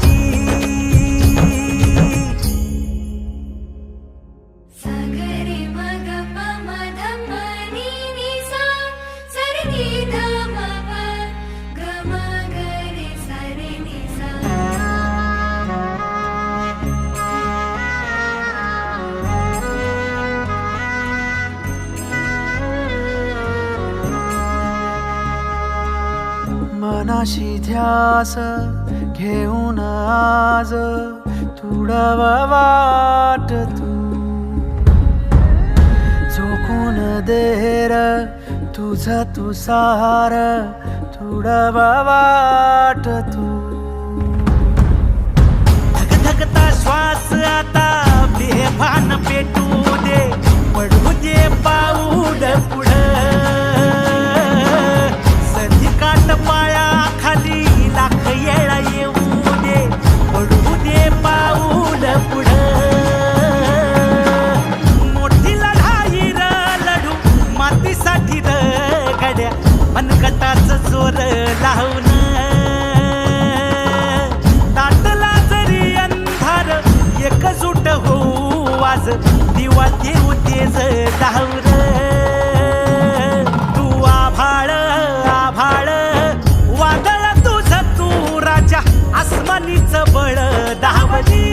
地。मनाशी ध्यास घेऊन आज तुडव वाट तू. झोकून देर तुझ तू सार तुडव वाट तू. धगधगता श्वास तेज धावर तू आभाळ आभाळ. वादळ तुझ तू राजा. आसमानीच बळ धावली.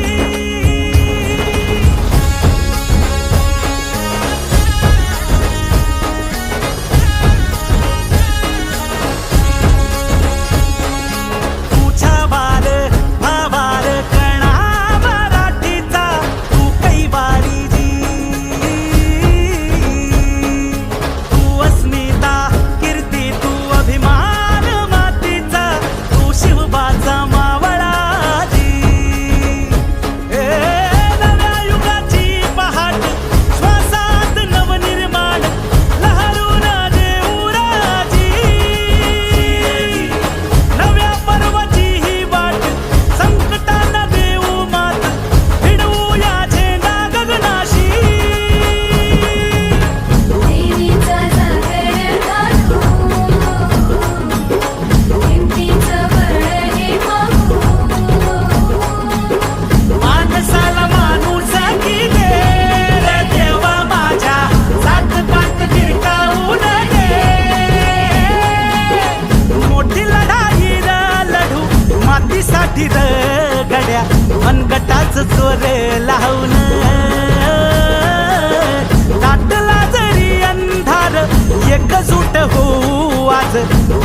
मनगटाच जोर लावून दाटला जरी अंधार एकजूट होऊ आज.